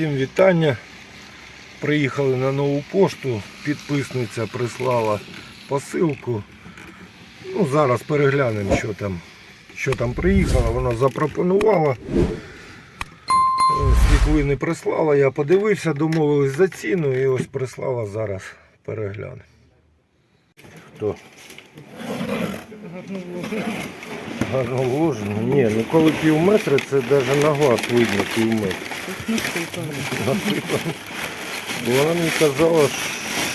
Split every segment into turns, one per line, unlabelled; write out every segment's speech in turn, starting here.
Всім вітання. Приїхали на нову пошту. Підписниця прислала посилку. Ну, зараз переглянемо, що там, що там приїхало. Вона запропонувала. Світлини прислала, я подивився, домовились за ціну і ось прислала зараз переглянемо. Хто? Гарно вложено. Ні, ну коли пів метра, це навіть на глаз видно пів метра. Вона мені казала,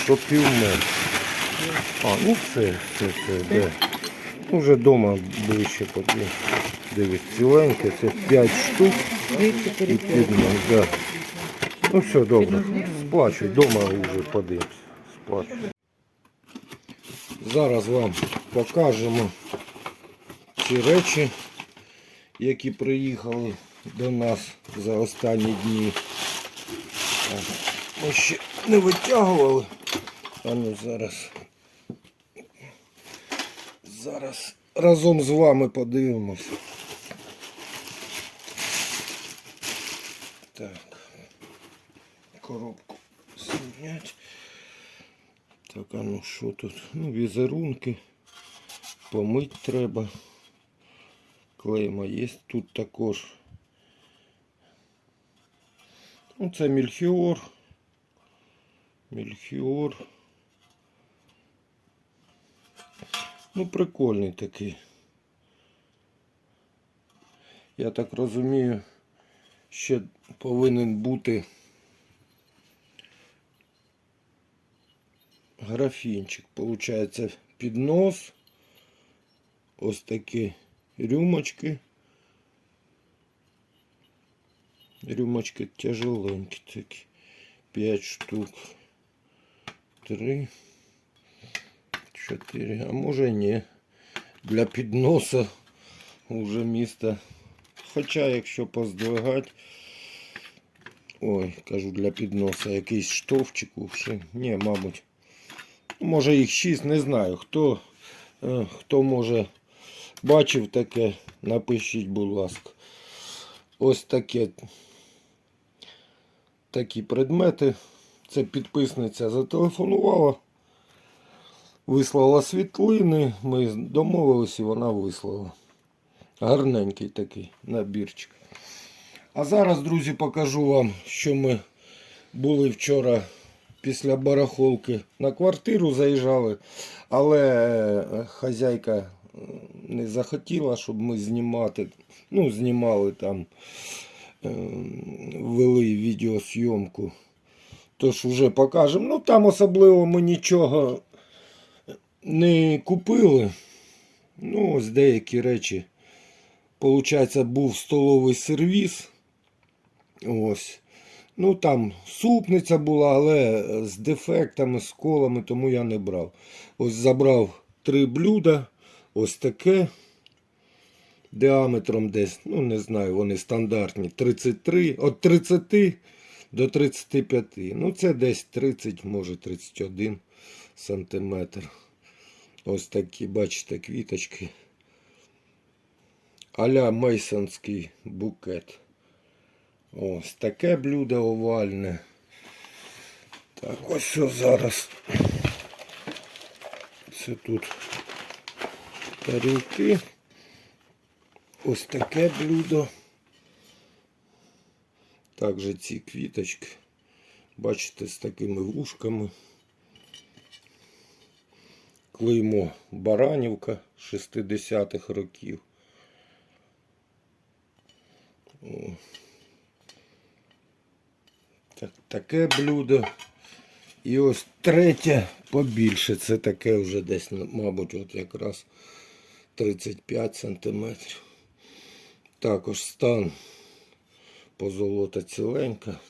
що пів метра. А, ну це, це, це, де. Ну, вже вдома ближче подивись. Дивись, ціленьке, це 5 штук і підмон, да. Ну все, добре. Сплачуй, вдома вже подивимось. Сплачуй. Зараз вам покажемо ці речі, які приїхали до нас за останні дні. Ми ще не витягували. А ну зараз. Зараз разом з вами подивимось. Так. Коробку знять. Так, а ну що тут? Ну, візерунки. Помить треба. Клейма є тут також. Ну, це мільхіор. Мільхіор. Ну, прикольний такий. Я так розумію, ще повинен бути графінчик. Получається піднос. Ось такі рюмочки. Рюмочки тяжеленькі такі. 5 штук. 3. 4. А може ні. Для підноса уже місто. Хоча, якщо поздвигати, ой, кажу для підноса якийсь штовчик уши. Ні, мабуть. Може їх 6, не знаю. Хто, е, хто може бачив таке, напишіть, будь ласка. Ось таке. Такі предмети. Це підписниця зателефонувала, вислала світлини, ми домовились і вона вислала. Гарненький такий набірчик. А зараз, друзі, покажу вам, що ми були вчора після барахолки на квартиру заїжджали, але е, хазяйка не захотіла, щоб ми знімати. Ну, знімали там, е, вели відеосйомку. Тож вже покажемо. Ну там особливо ми нічого не купили. Ну, ось деякі речі. Получається, був столовий сервіс. Ось. Ну там супниця була, але з дефектами, з колами, тому я не брав. Ось забрав три блюда. Ось таке. Діаметром десь, ну не знаю, вони стандартні. 33, від 30 до 35. Ну це десь 30, може 31 сантиметр. Ось такі, бачите, квіточки. Аля мейсонський букет. Ось таке блюдо овальне. Так, ось що зараз. Це тут тарілки. Ось таке блюдо. Також ці квіточки. Бачите, з такими вушками. Клеймо Баранівка 60-х років. Так, таке блюдо. І ось третє побільше. Це таке вже десь, мабуть, от якраз 35 сантиметрів. Також стан позолота ціленька.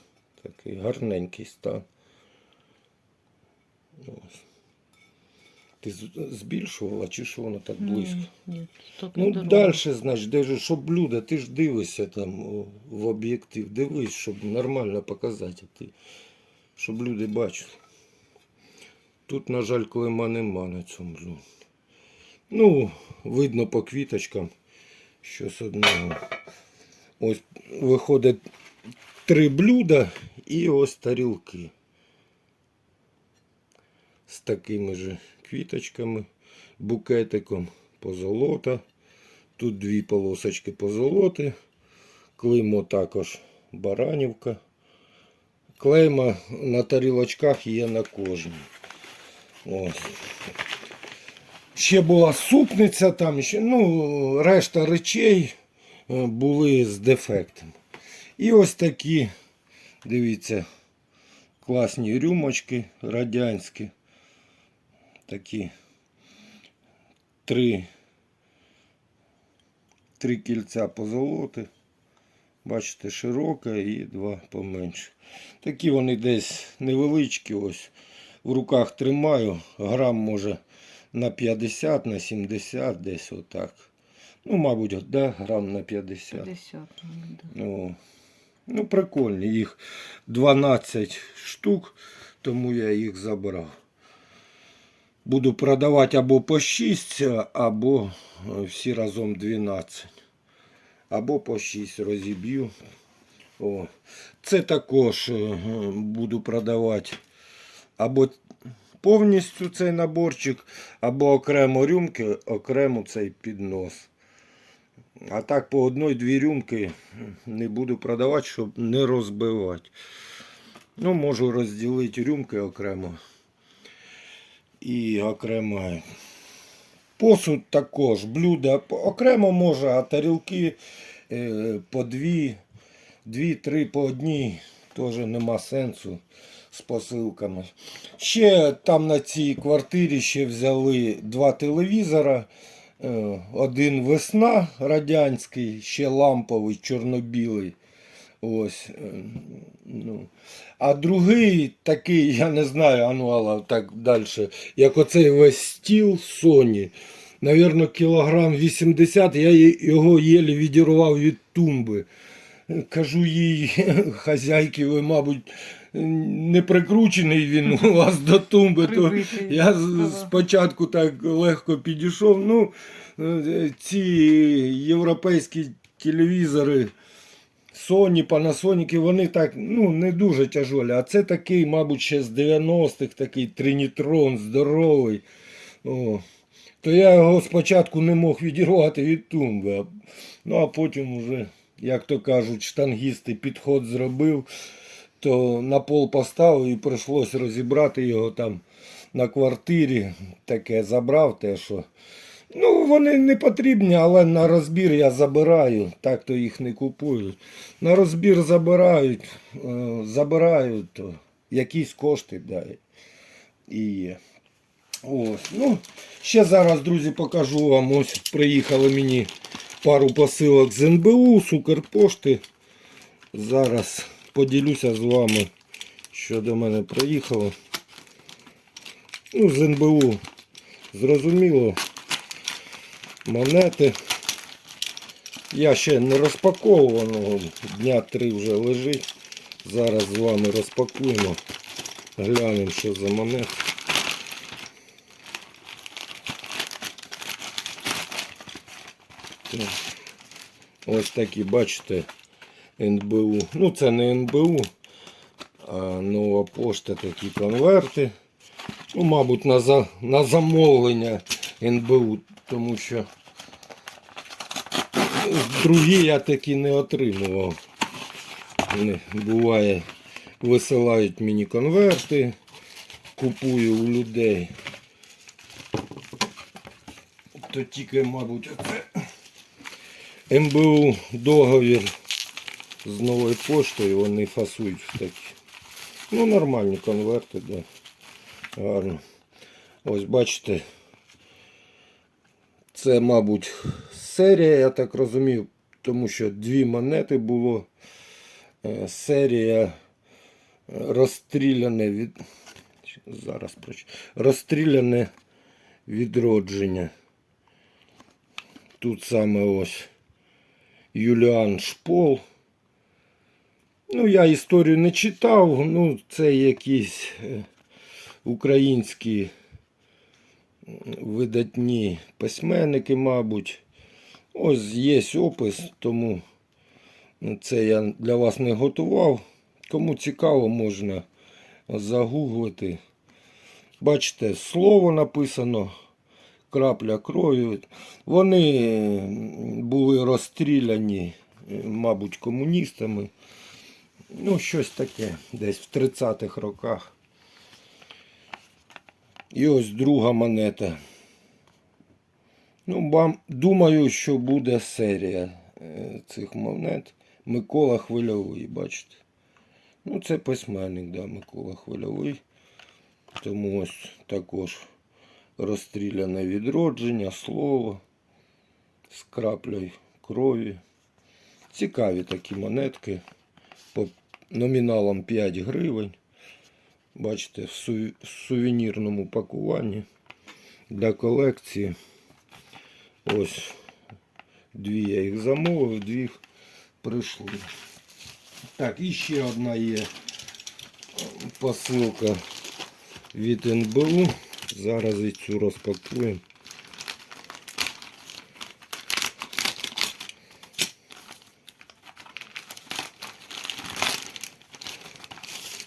Такий гарненький стан. Ось. Ти збільшувала чи що воно так близько?
Ні, так
Ну, далі, значить, де ж, щоб блюдо, ти ж дивишся там в об'єктив, дивись, щоб нормально показати, ти, щоб люди бачили. Тут, на жаль, клейма нема на цьому блюді. Ну, видно по квіточкам, що з одного. Ось виходить три блюда і ось тарілки. З такими же квіточками, букетиком позолота. Тут дві полосочки позолоти. Клеймо також баранівка. Клейма на тарілочках є на кожній. Ось. Ще була супниця, там ще, ну, решта речей е, були з дефектом. І ось такі, дивіться, класні рюмочки радянські. Такі три, три кільця позолоти. Бачите, широка і два поменше. Такі вони десь невеличкі, ось в руках тримаю, грам може на 50, на 70, десь отак. Ну, мабуть, да, грам на 50.
50. мабуть, да.
О. Ну, прикольні. Їх 12 штук, тому я їх забрав. Буду продавати або по 6, або е, всі разом 12. Або по 6 розіб'ю. О. Це також е, буду продавати або повністю цей наборчик, або окремо рюмки, окремо цей піднос. А так по одної-дві рюмки не буду продавати, щоб не розбивати. Ну, можу розділити рюмки окремо. І окремо посуд також, блюда окремо може, а тарілки е, по дві, дві-три по одній теж нема сенсу з посилками. Ще там на цій квартирі ще взяли два телевізора. Е, Один весна радянський, ще ламповий, чорно-білий. Ось. е, Ну. А другий такий, я не знаю, а ну, але так далі, як оцей весь стіл Sony. Навірно, кілограм 80, я його єлі відірвав від тумби. Кажу їй, хазяйки, ви, мабуть, не прикручений він у вас до тумби. То я спочатку так легко підійшов. Ну, е, ці європейські телевізори, Sony, Panasonic, вони так ну, не дуже тяжолі. А це такий, мабуть, ще з 90-х, такий тринітрон здоровий. О. То я його спочатку не мог відірвати від тумби. Ну а потім вже, як то кажуть, штангісти підход зробив, то на пол поставив і прийшлося розібрати його там на квартирі. Таке забрав те, що. Ну, вони не потрібні, але на розбір я забираю. Так то їх не купують. На розбір забирають, е, забирають, то якісь кошти дай. І є. Ось. Ну, ще зараз, друзі, покажу вам. Ось приїхали мені пару посилок з НБУ, з Укрпошти. Зараз поділюся з вами, що до мене приїхало. Ну, з НБУ зрозуміло. Монети. Я ще не розпаковував, дня три вже лежить. Зараз з вами розпакуємо. Глянемо, що за монети. Так. Ось такі, бачите, НБУ. Ну, це не НБУ, а нова пошта такі конверти. Ну, мабуть, на, за, на замовлення НБУ, тому що другі я такі не отримував. Буває, висилають мені конверти, купую у людей. То тільки, мабуть, оце МБУ договір з новою поштою, вони фасують в такі. Ну, нормальні конверти, да. Гарно. Ось бачите. Це, мабуть, серія, я так розумів, тому що дві монети було. Е, Серія е, розстріляне від. Зараз проч... розстріляне відродження. Тут саме ось Юліан Шпол. Ну, я історію не читав, ну, це якісь е, українські видатні письменники, мабуть. Ось є опис, тому Це я для вас не готував. Кому цікаво, можна загуглити. Бачите, слово написано крапля крові. Вони були розстріляні, е, мабуть, комуністами. Ну, щось таке, десь в 30-х роках. І ось друга монета. Ну, бам, думаю, що буде серія е, цих монет. Микола Хвильовий, бачите. Ну, це письменник, да, Микола Хвильовий. Тому ось також розстріляне відродження, слово з краплею крові. Цікаві такі монетки. По номіналам 5 гривень. Бачите, в сувенірному пакуванні для колекції. Ось дві я їх замовив, дві прийшли. Так, і ще одна є посилка від НБУ. Зараз і цю розпакуємо.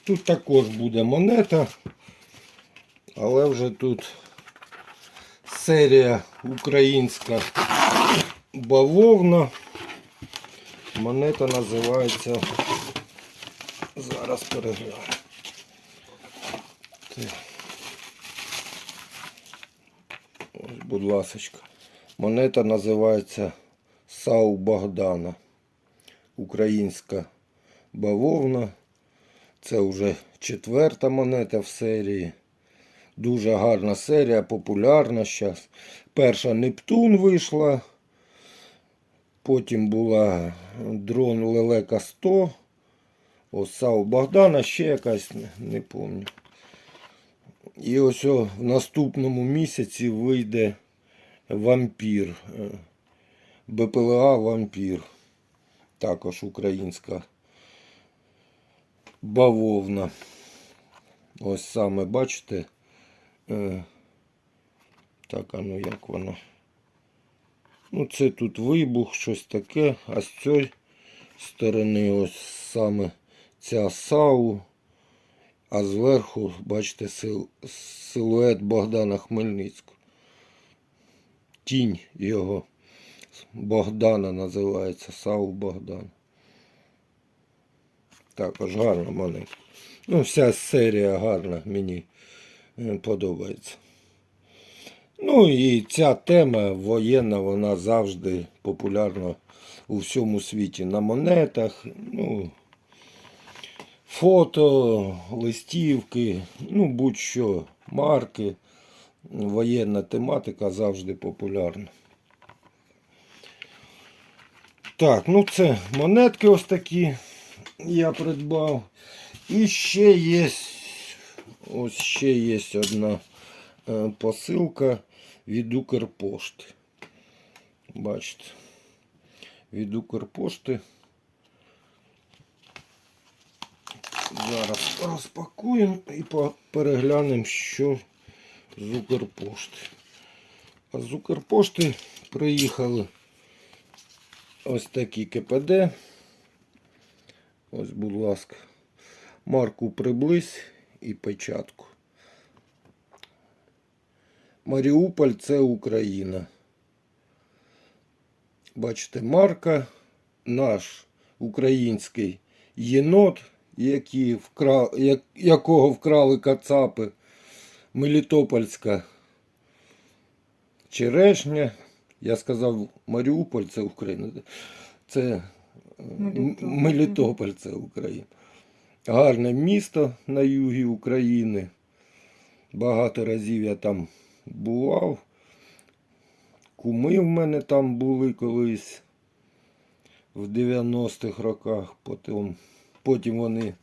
Тут також буде монета, але вже тут серія українська бавовна. Монета називається. Зараз перегляну. Ось, будь ласочка. Монета називається Сау Богдана. Українська бавовна. Це вже четверта монета в серії. Дуже гарна серія, популярна зараз. Перша Нептун вийшла. Потім була дрон Лелека 100. Ось Сау Богдана, ще якась, не, не пам'ятаю. І ось о, в наступному місяці вийде вампір. е, БПЛА Вампір. Також українська бавовна. Ось саме бачите. Е, так, а ну як воно? Ну, це тут вибух, щось таке, а з цієї сторони ось саме ця САУ, а зверху, бачите, сил- силует Богдана Хмельницького. Тінь його. Богдана називається, САУ Богдан. Також гарна монета. Ну, вся серія гарна, мені е, подобається. Ну і ця тема воєнна, вона завжди популярна у всьому світі. На монетах, ну, фото, листівки, ну будь-що, марки. Воєнна тематика завжди популярна. Так, ну це монетки ось такі я придбав. І ще є ось ще є одна е, посилка від Укрпошти. Бачите. Від Укрпошти. Зараз розпакуємо і переглянемо, що з Укрпошти. А з Укрпошти приїхали ось такі КПД. Ось, будь ласка, марку приблизь і печатку. Маріуполь це Україна. Бачите, марка, наш український єнот, який вкра... якого вкрали кацапи, Мелітопольська черешня. Я сказав Маріуполь це Україна. Це
Мелітополь.
Мелітополь це Україна. Гарне місто на югі України. Багато разів я там бував. Куми в мене там були колись в 90-х роках. Потім, потім вони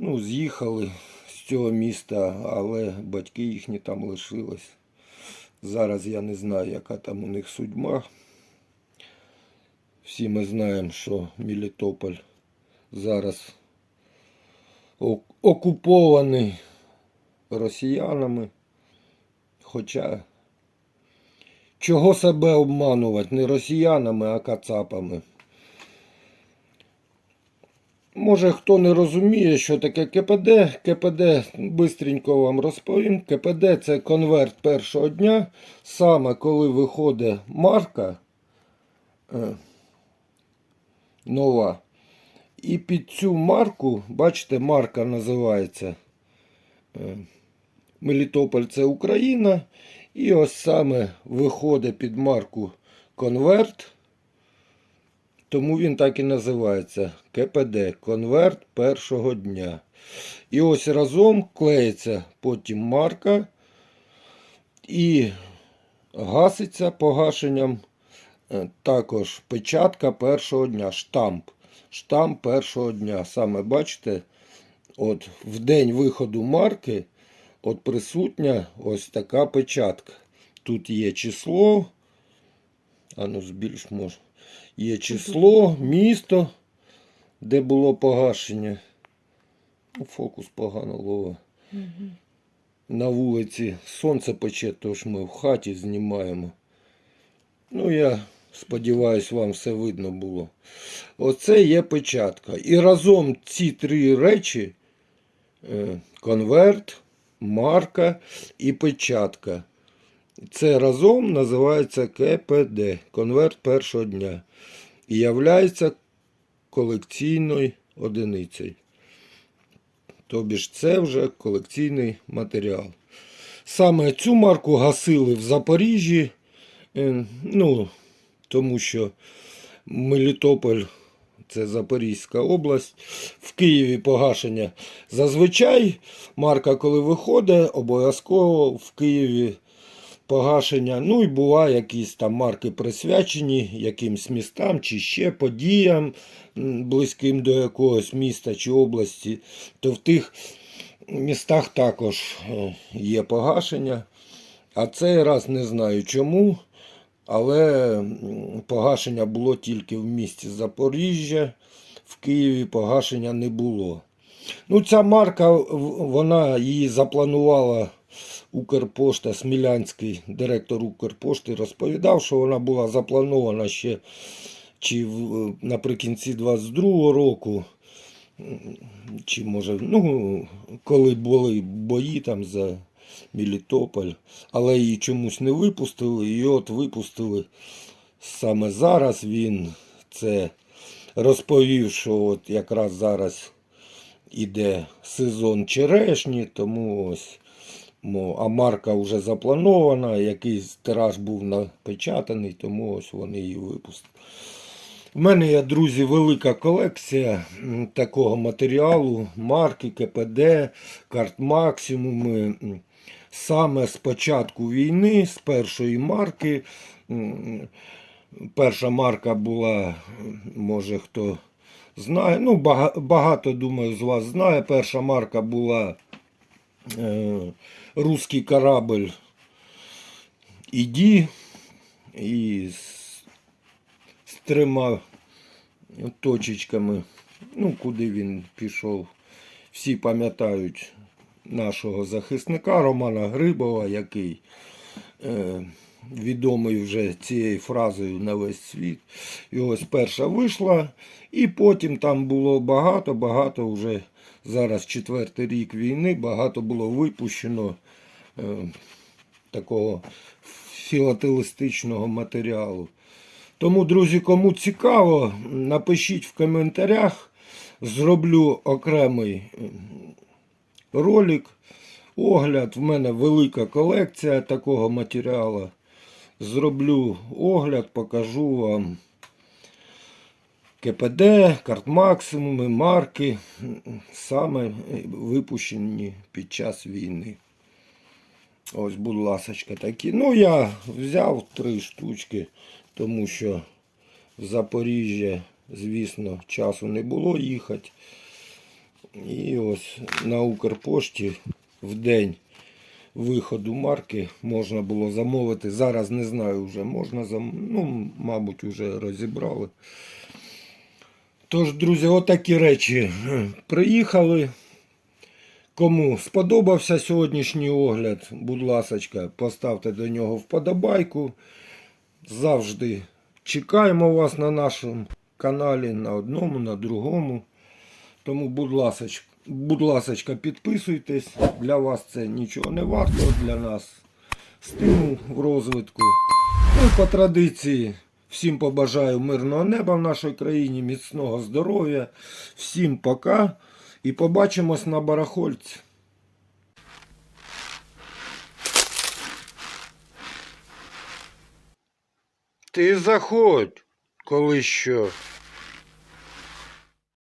ну, з'їхали з цього міста, але батьки їхні там лишились. Зараз я не знаю, яка там у них судьба. Всі ми знаємо, що Мелітополь зараз окупований росіянами. Хоча чого себе обманувати? Не росіянами, а кацапами. Може хто не розуміє, що таке КПД. КПД бистренько вам розповім. КПД це конверт першого дня. Саме коли виходить марка е, нова. І під цю марку, бачите, марка називається е, Мелітополь це Україна. І ось саме виходить під марку конверт. Тому він так і називається КПД конверт першого дня. І ось разом клеїться потім марка і гаситься погашенням також печатка першого дня, штамп. Штамп першого дня. Саме бачите, от в день виходу марки от присутня ось така печатка. Тут є число. А ну збільш може. Є число, місто, де було погашення. Ну, Фокус погано лова. На вулиці сонце пече, тож ми в хаті знімаємо. Ну, я сподіваюсь, вам все видно було. Оце є печатка. І разом ці три речі: е, конверт, марка і печатка. Це разом називається КПД, конверт першого дня. І являється колекційною одиницею. Тобі ж це вже колекційний матеріал. Саме цю марку гасили в Запоріжжі, е, ну, тому що Мелітополь це Запорізька область. В Києві погашення. Зазвичай марка, коли виходить, обов'язково в Києві погашення. Ну і буває якісь там марки присвячені якимсь містам чи ще подіям близьким до якогось міста чи області, то в тих містах також е, є погашення. А цей раз не знаю чому. Але погашення було тільки в місті Запоріжжя, в Києві погашення не було. Ну, ця марка, вона її запланувала Укрпошта, Смілянський директор Укрпошти розповідав, що вона була запланована ще чи в, наприкінці 22-го року, чи може, ну, коли були бої там за Мелітополь, але її чомусь не випустили, і от випустили саме зараз він це розповів, що от якраз зараз іде сезон черешні, тому ось. А марка вже запланована, якийсь тираж був напечатаний, тому ось вони її випустили. У мене є, друзі, велика колекція такого матеріалу, марки, КПД, карт максимуми. Саме з початку війни, з першої марки. Перша марка була, може хто знає, ну багато, думаю, з вас знає. Перша марка була е, русський корабль Іді і з, з трьома точечками. Ну, куди він пішов. Всі пам'ятають нашого захисника Романа Грибова, який е, відомий вже цією фразою на весь світ. Ось перша вийшла, і потім там було багато, багато вже зараз четвертий рік війни, багато було випущено е, такого філателистичного матеріалу. Тому, друзі, кому цікаво, напишіть в коментарях. Зроблю окремий ролик, огляд. В мене велика колекція такого матеріалу. Зроблю огляд, покажу вам КПД, карт максимуми, марки, саме випущені під час війни. Ось, будь ласочка, такі. Ну, я взяв три штучки, тому що в Запоріжжя, звісно, часу не було їхати. І ось на Укрпошті в день виходу марки можна було замовити. Зараз не знаю вже можна зам... ну, мабуть, вже розібрали. Тож, друзі, отакі речі приїхали. Кому сподобався сьогоднішній огляд, будь ласочка, поставте до нього вподобайку. Завжди чекаємо вас на нашому каналі, на одному, на другому. Тому, будь ласочка, будь ласочка, підписуйтесь. Для вас це нічого не варто, для нас стимул в розвитку. Ну і по традиції всім побажаю мирного неба в нашій країні, міцного здоров'я. Всім пока і побачимось на барахольці. Ти заходь, коли що.